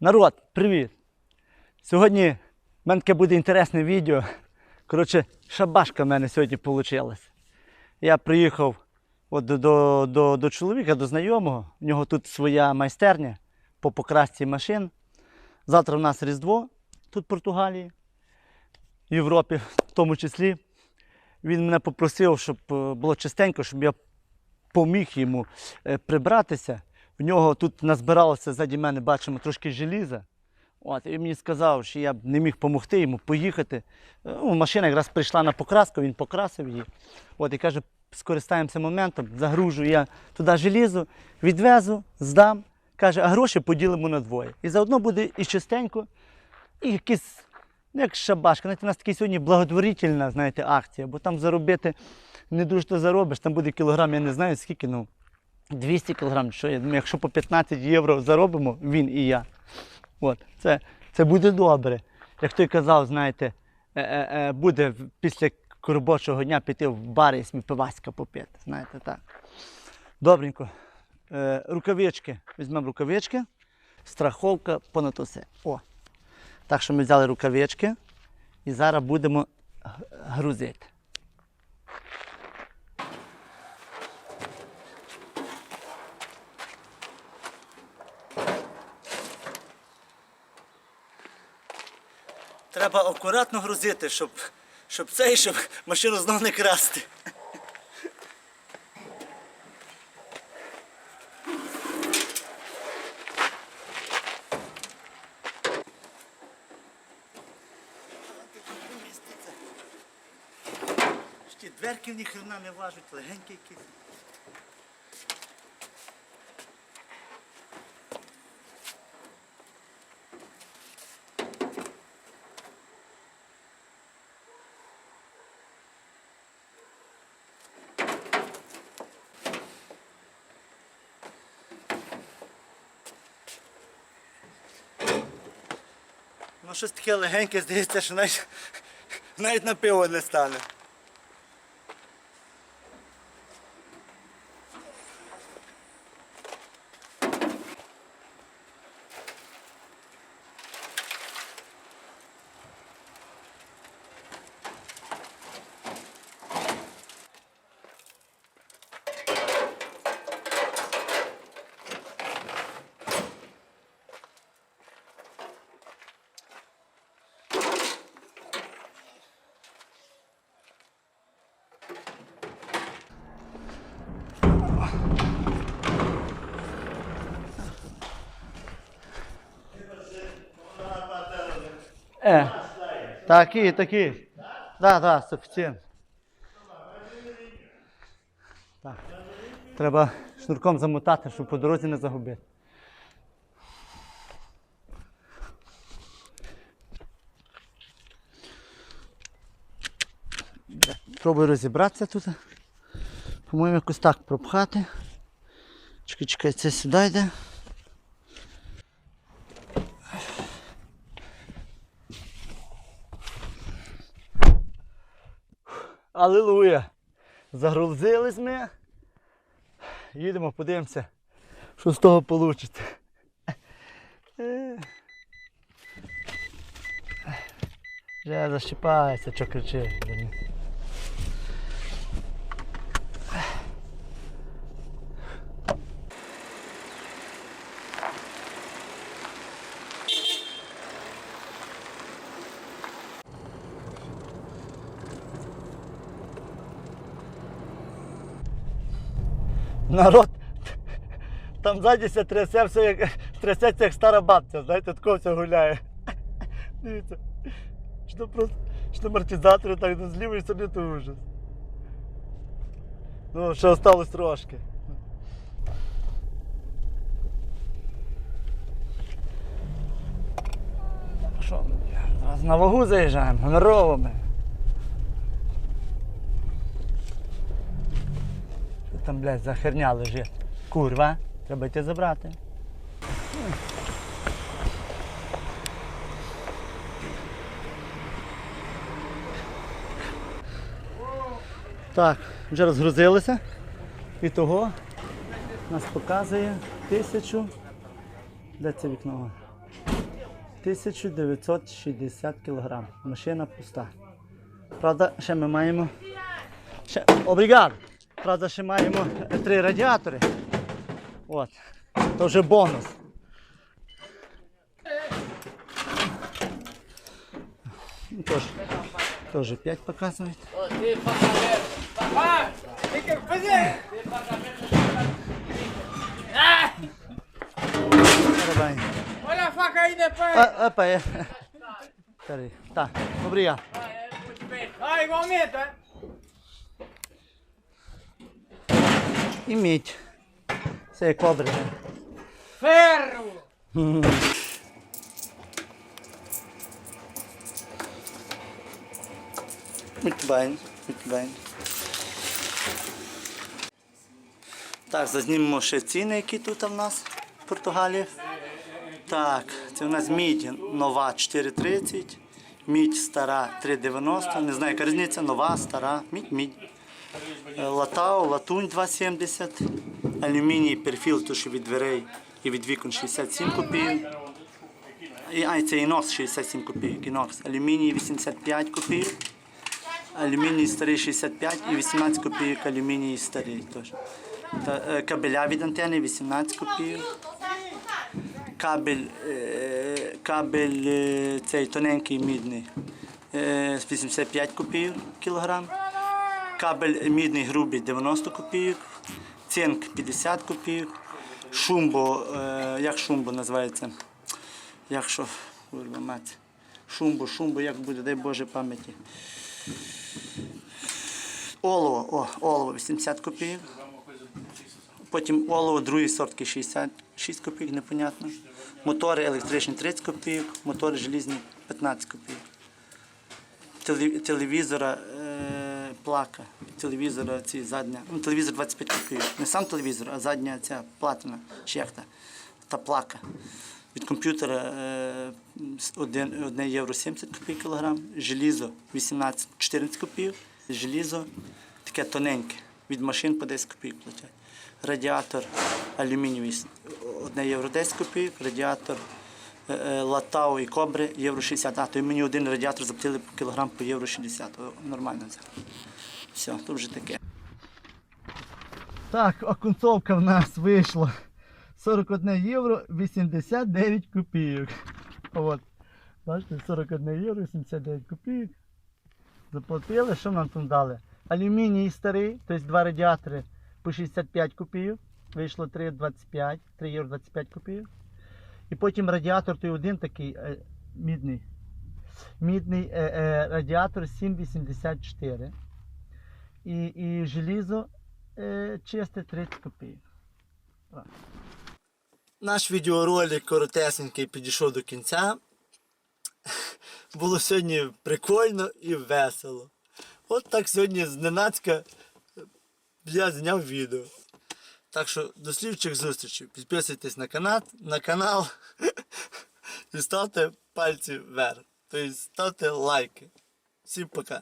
Народ, привіт! Сьогодні в мене таке буде інтересне відео. Коротше, шабашка в мене сьогодні вийшла. Я приїхав от до, до, до, до чоловіка, до знайомого. У нього тут своя майстерня по покрасці машин. Завтра в нас Різдво тут в Португалії, в Європі в тому числі. Він мене попросив, щоб е, було чистенько, щоб я поміг йому е, прибратися. В нього тут назбиралося ззаді мене, бачимо, трошки желіза. От, і мені сказав, що я б не міг допомогти йому поїхати. Е, Ну, машина якраз прийшла на покраску, він покрасив її. От, і каже, скористаємося моментом, загружу я туди желізо, відвезу, здам. Каже, а гроші поділимо на двоє. І заодно буде і чистенько, і якийсь, ну як шабашка. Знаєте, у нас така сьогодні благотворительна знаєте, акція, бо там заробити не дуже то заробиш, там буде кілограм, я не знаю скільки, ну 200 кілограм, що я думаю, якщо по 15 євро заробимо, він і я. От, це, це буде добре. Як той казав, знаєте, е, е, е, буде після робочого дня піти в бар і собі пиваська попити. Знаєте, так. Добренько. Рукавички. Візьмемо рукавички, страховка понад усе. О. Так що ми взяли рукавички і зараз будемо грузити. Треба акуратно грузити, щоб, щоб цей, щоб машину знов не красти. Дверки ні хрена не важать, легенькі якісь. Ну щось таке легеньке, здається, що навіть, навіть на пиво не стане. Е, такі, такі. Да, да, суфіцієнт. Так. Треба шнурком замотати, щоб по дорозі не загубити. Пробую розібратися тут. По-моєму, якось так пропхати. Чекай, чекай, це сюди йде. Алілуя! Загрузились ми. Їдемо, подивимося, що з того вийде. Вже защіпається, що кричить. Народ там ззаді ся трясе все як трясеться як стара бабця, знаєте, такого все гуляє. Дивіться. Що просто що амортизатори так з лівої сторони то ужас. Ну, ще осталось трошки. Що, зараз на вагу заїжджаємо, гонорово ми. Що там, блядь, за херня лежить? Курва, треба йти забрати. Так, вже розгрузилися. І того нас показує тисячу. Де це вікно? 1960 кг. Машина пуста. Правда, ще ми маємо. Ще... Обрігад! Правда, ще маємо э, три радіатори. От. То вже бонус. Тож, Тоже 5 показывает. Опа, Peraí. Tá, obrigado. Ah, é muito bem. Ah, igualmente, é? Você cobra, né? Ferro! Muito bem, muito bem. Так, зазнімемо ще ціни, які тут в нас в Португалії. Так, це у нас мідь нова 4,30, мідь стара 3,90. Не знаю, яка різниця, нова, стара, мідь, мідь. Е, Латау, латунь 2,70, алюміній перфіл, то що від дверей і від вікон 67 копійок. А, і це інокс 67 копійок, інокс. Алюміній 85 копійок. Алюміній старий 65 і 18 копійок алюміній старий теж. Та, е, кабеля від антени 18 копійок. Кабель, е, кабель е, цей тоненький мідний е, 85 копійок кілограм. Кабель мідний грубий 90 копійок. Цинк 50 копійок. Шумбо, е, як шумбо називається? Як що? Мать. Шумбо, шумбо, як буде, дай Боже пам'яті. Олово, о, олово 80 копійок. Потім олово другий сортки 66 копійок, непонятно. Мотори електричні 30 копійок, мотори желізні 15 копійок. Телевізора плака, телевізора ці задня. Ну, телевізор 25 копійок. Не сам телевізор, а задня ця платина, шехта, та плака. Від комп'ютера е, 1 євро 70 копійок кілограм, желізо 18 14 копійок, желізо таке тоненьке, від машин по 10 копійок платять. Радіатор алюмінієвий 1 євро 10 копійок, радіатор Латау і Кобри євро 60. А, то мені один радіатор заплатили по кілограм по євро 60. Нормально це. Все, то вже таке. Так, окунцовка в нас вийшла 41 євро 89 копійок. От. Бачите, 41 євро 89 копійок. Заплатили, що нам там дали? Алюміній старий, тобто два радіатори по 65 копійок. Вийшло 3,25, 3 євро 25 копійок. І потім радіатор той один такий е, мідний. Мідний е, е, радіатор 7,84. І, і желізо е, чисте 30 копійок. Наш відеоролик коротесенький підійшов до кінця. Було сьогодні прикольно і весело. От так сьогодні зненацька я зняв відео. Так що до слідчих зустрічей. Підписуйтесь на канал, на канал і ставте пальці вверх. Тобто ставте лайки. Всім пока.